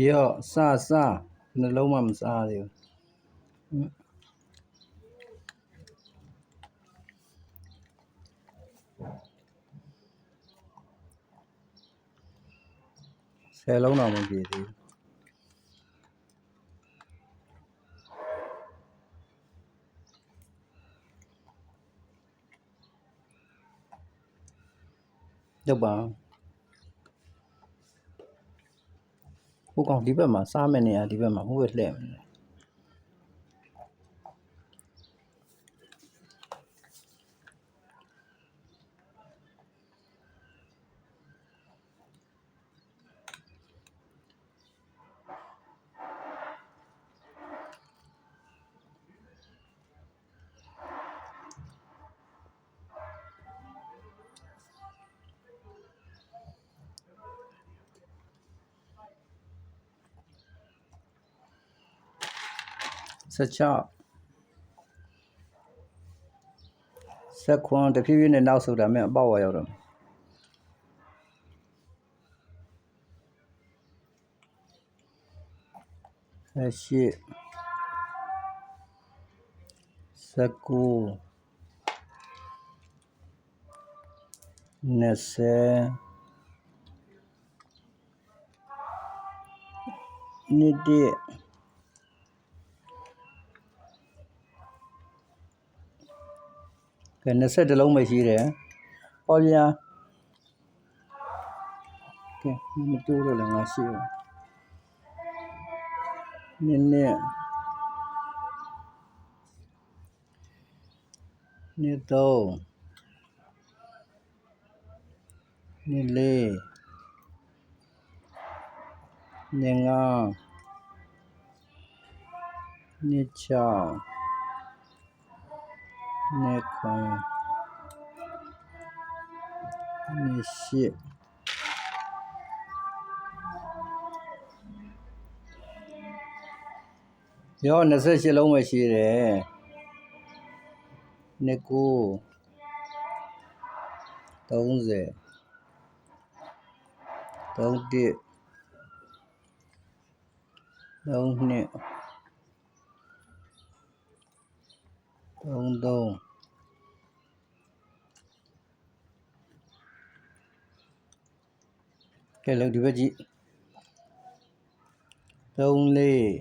ရော့စစနှလုံးမမစားသေးဘူးဆယ်လုံးတော့မပြည့်သေးဘူးရုပ်ပါ ဟိုကောင်ဒီဘက်မှာစားမယ်နေရဒီဘက်မှာဟိုဘက်လှည့်မယ် ဆက်ချဆက်ခွန်တဖြည်းဖြည်းနဲ့နောက်ဆုတ်တာမဲ့အပေါက်ဝရောက်တော့မယ်ဆက်ရှိဆက်ကူနှစ်ဆယ်နှစ်တ ကဲ20လုံးပဲရှိတယ်။ဟောဗျာကဲမတိုးတော့လည်းငါရှိတယ်။နည်းနည်းနှစ်သုံးနှစ်လေးနှစ်ငါးနှစ်ချောင်း နှစ်ခွန်နှစ်ရှိရော28လုံးပဲရှိတယ်နှစ်ကို30 31 3 နှစ်3 3ကဲလို့ဒီဘက်ကြည့်3 4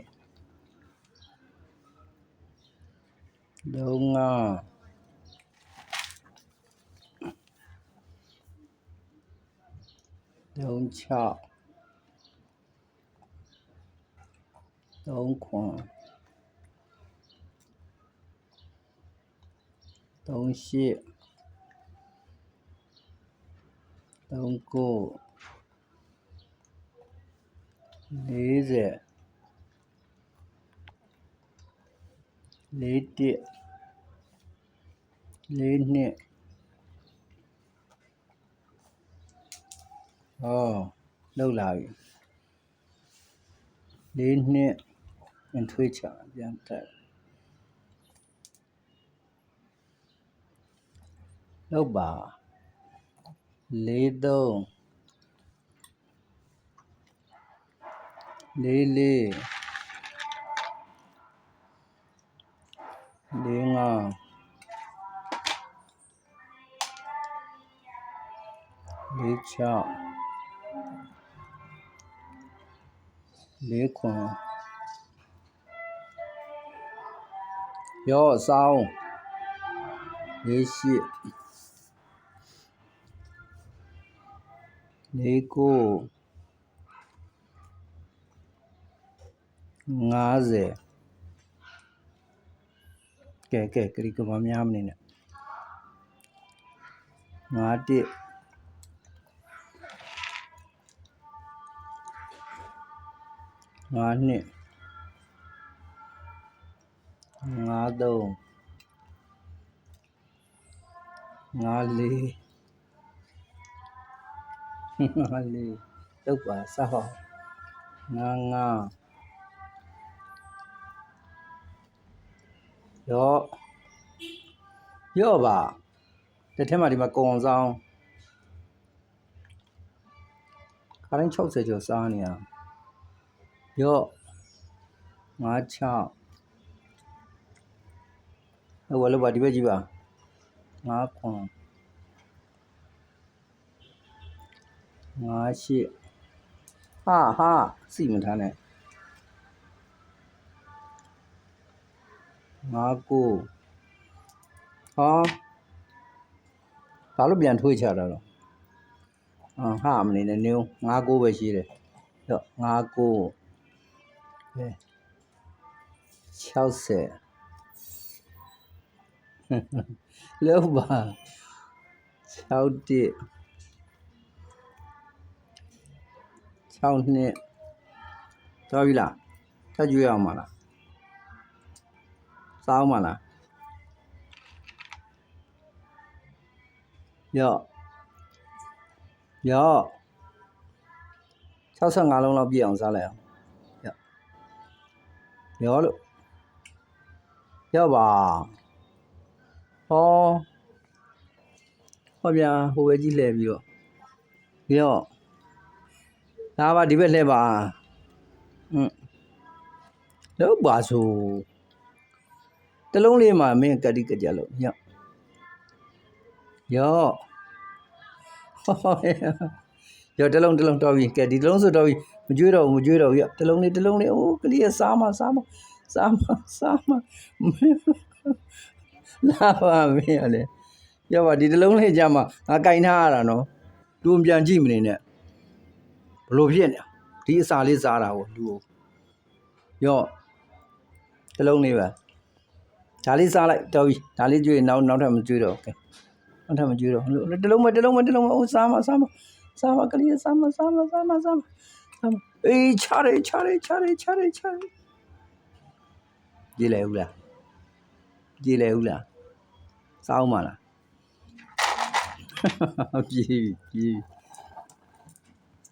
3 5 3 6 3ခွန်3ရှိ3ကို40လေးတစ်လေးနှစ်ဟော လှုပ်လာပြီလေးနှစ်ပြန်ထွေးချပြန်တက်လှုပ်ပါလေးသုံးလေးလေးလေးငါလေးချောက်လေးခွန်ရော့စောင်းလေးရှိ လေးကို50ကဲကဲခရီးကမများမနေနဲ့ ငါတစ်ငါနှစ်ငါသုံးငါလေးငါလေးတုတ်ပါစောက်ငါငါရော့ရော့ပါတစ်ထက်မှဒီမှာကုံအောင်ဆောင်ခါတိုင်း60ကျော်စားနေရရော့ငါ6ဟိုလောပါဒီဘက်ကြည့်ပါငါ ခွန်ငါရှစ်ဟာဟာစီမထားနဲ့ငါကိုဟောဘာလို့ပြန်ထွေးချတာတော့အာဟာမနေနဲ့နင်းငါကိုပဲရှိတယ်ရော့ငါကိုကဲ60လောက်ပါ6 6နှစ်တော်ပြီလားထပ်ကြွေးအောင်မလားစားအောင်မလားရော့ရော့65လုံးလောက်ပြည့်အောင်စားလိုက်အောင်ရော့ရော့လို့ရော့ပါဟောဟောဗျာဟိုပဲကြည့်လှည့်ပြီးတော့ပြီး တော့ဒါပါဒီဘက်လှည့်ပါဟွန်းလောက်ပါဆိုတလုံးလေးမှာမင်းကတိကကြလို့ညော့ရော့ဟောရော့တလုံးတလုံးတော်ပြီကဲဒီတလုံးဆိုတော်ပြီမကြွေးတော့ဘူးမကြွေးတော့ဘူးရော့တလုံးလေးတလုံးလေးအိုးကလေးကစားမစားမစားမစားမလာပါမင်းရလေပြောပါဒီတစ်လုံးလေးကြမှာငါကင်ထားရတာနော်လူမပြန်ကြည့်မနေနဲ့ ဘလို့ဖြစ်နေဒီအစာလေးစားတာကိုလူကိုရော့တစ်လုံးလေးပဲဒါလေးစားလိုက်တော်ပြီဒါလေးကျွေးနောက်နောက်ထပ်မကျွေးတော့ကဲနောက်ထပ်မကျွေးတော့လို့တစ်လုံးမတစ်လုံးမတစ်လုံးမအိုးစားမစားမစားမကလေးစားမစားမစားမစားမစားမအေးချရဲချရဲချရဲချရဲချရဲကြည့်လေဦးလားကြည်လေဦးလားစောင်းမလားပြေးပြီပြေးပြီ